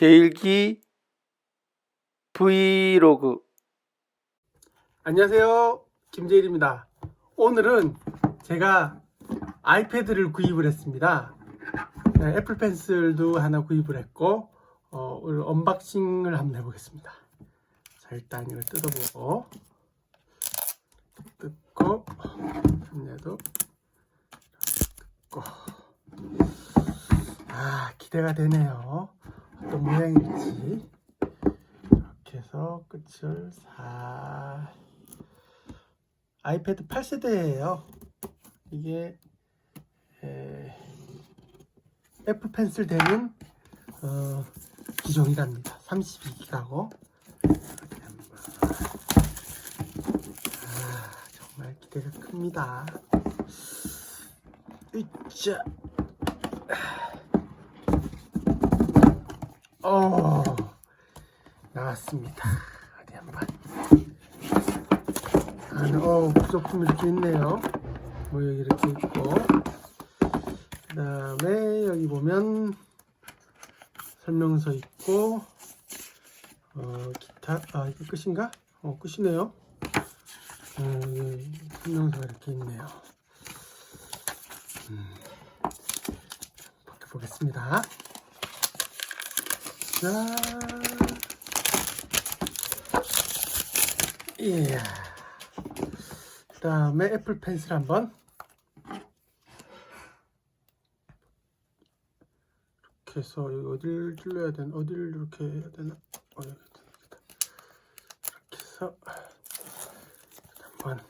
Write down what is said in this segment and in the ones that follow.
제일기 브이로그 안녕하세요. 김재일입니다. 오늘은 제가 아이패드를 구입을 했습니다. 네, 애플 펜슬도 하나 구입을 했고, 어, 오늘 언박싱을 한번 해보겠습니다. 자, 일단 이걸 뜯어보고, 뜯고, 얘도 뜯고. 아, 기대가 되네요. 모양일지. 이렇게 해서 끝을 살. 아이패드 8세대예요. 이게 에, 애플 펜슬 되는 어, 기종이랍니다. 32기가고. 아, 정말 기대가 큽니다. 으쌰. 어, 나왔습니다. 어디 한번. 안에 어 부속품 이렇게 있네요. 뭐 여기 이렇게 있고 그 다음에 여기 보면 설명서 있고 어 기타 아 이거 끝인가? 어 끝이네요. 어, 여기 설명서가 이렇게 있네요. 음, 보겠습니다. 자, 예. 그 다음에 애플 펜슬 한번. 이렇게 해서 어디를 찔러야 되나 어디를 이렇게 해야 되나? 어, 여기 있다. 이렇게 해서 한번.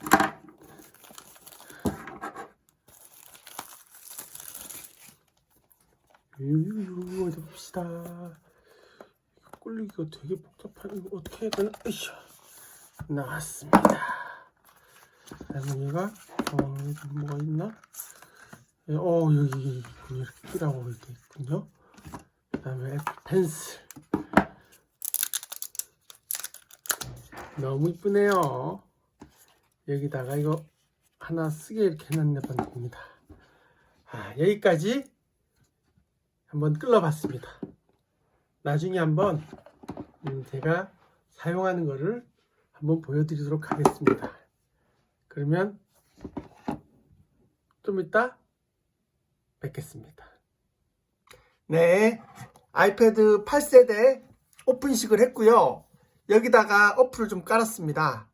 유유 어디 봅시다 이거 꿀리기가 되게 복잡한 이거 어떻게 해야 되나 으쌰 나왔습니다 그다음에 얘가 어 뭐가 있나? 예, 어 여기 이렇게 끼라고 이렇게 있군요. 그 다음에 애플 펜슬 너무 이쁘네요. 여기다가 이거 하나 쓰게 이렇게 해놨네 봅니다. 아 여기까지 한번 끌어봤습니다. 나중에 한번 음, 제가 사용하는 거를 한번 보여드리도록 하겠습니다. 그러면 좀 이따 뵙겠습니다. 네, 아이패드 8세대 오픈식을 했고요. 여기다가 어플을 좀 깔았습니다.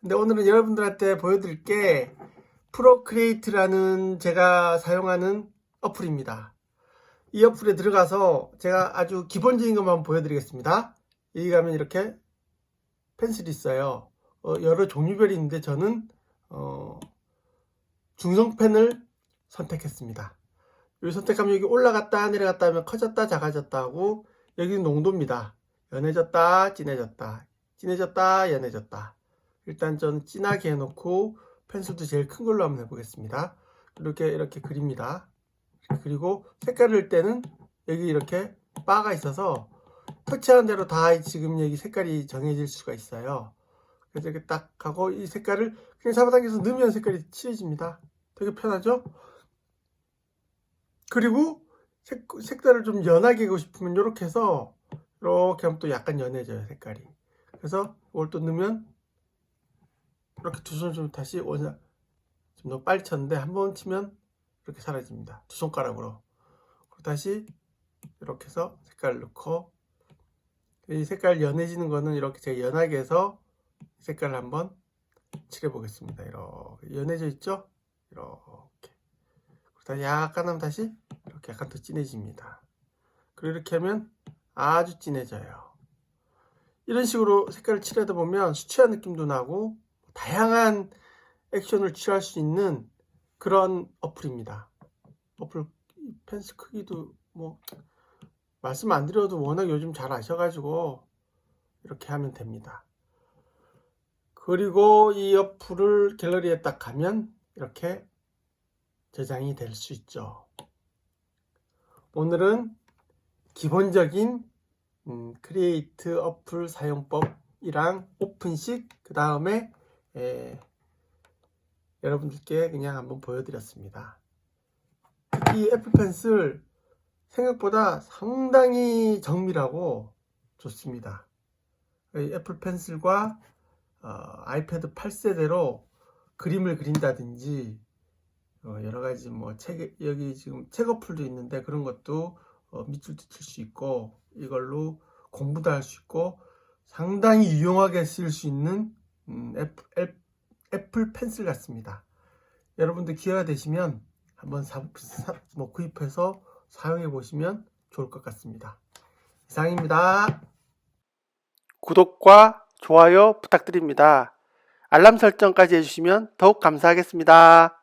근데 오늘은 여러분들한테 보여드릴 게 프로크리에이트라는 제가 사용하는 어플입니다. 이 어플에 들어가서 제가 아주 기본적인 것만 보여드리겠습니다. 여기 가면 이렇게 펜슬이 있어요. 어, 여러 종류별이 있는데 저는 어, 중성 펜을 선택했습니다. 여기 선택하면 여기 올라갔다 내려갔다 하면 커졌다 작아졌다 하고 여기는 농도입니다. 연해졌다 진해졌다 진해졌다 연해졌다 일단 저는 진하게 해놓고 펜슬도 제일 큰 걸로 한번 해보겠습니다. 이렇게 이렇게 그립니다. 그리고 색깔을 낼 때는 여기 이렇게 바가 있어서 터치하는 대로 다 지금 여기 색깔이 정해질 수가 있어요. 그래서 이렇게 딱 하고 이 색깔을 그냥 잡아당겨서 넣으면 색깔이 칠해집니다. 되게 편하죠? 그리고 색, 색깔을 좀 연하게 하고 싶으면 이렇게 해서 이렇게 하면 또 약간 연해져요 색깔이. 그래서 이걸 또 넣으면 이렇게 두 손 좀 다시 원사 좀 너무 빨리 쳤는데 한 번 치면 이렇게 사라집니다. 두 손가락으로. 다시 이렇게 해서 색깔을 넣고 이 색깔 연해지는 거는 이렇게 제가 연하게 해서 색깔을 한번 칠해 보겠습니다. 이렇게 연해져 있죠? 이렇게. 그다음 약간 하면 다시 이렇게 약간 더 진해집니다. 그리고 이렇게 하면 아주 진해져요. 이런 식으로 색깔을 칠하다 보면 수채화 느낌도 나고 다양한 액션을 취할 수 있는 그런 어플입니다. 어플 펜스 크기도 뭐 말씀 안 드려도 워낙 요즘 잘 아셔가지고 이렇게 하면 됩니다. 그리고 이 어플을 갤러리에 딱 가면 이렇게 저장이 될 수 있죠. 오늘은 기본적인 음, 크리에이트 어플 사용법이랑 오픈식 그 다음에 여러분들께 그냥 한번 보여드렸습니다. 특히 애플 펜슬 생각보다 상당히 정밀하고 좋습니다. 이 애플 펜슬과 어, 아이패드 8세대로 그림을 그린다든지 어, 여러 가지 뭐 책, 여기 지금 책 어플도 있는데 그런 것도 어, 밑줄도 칠 수 있고 이걸로 공부도 할 수 있고 상당히 유용하게 쓸 수 있는 음, 애플, 애- 애플 펜슬 같습니다. 여러분들 기회가 되시면 한번 사, 사- 뭐 구입해서 사용해 보시면 좋을 것 같습니다. 이상입니다. 구독과 좋아요 부탁드립니다. 알람 설정까지 해주시면 더욱 감사하겠습니다.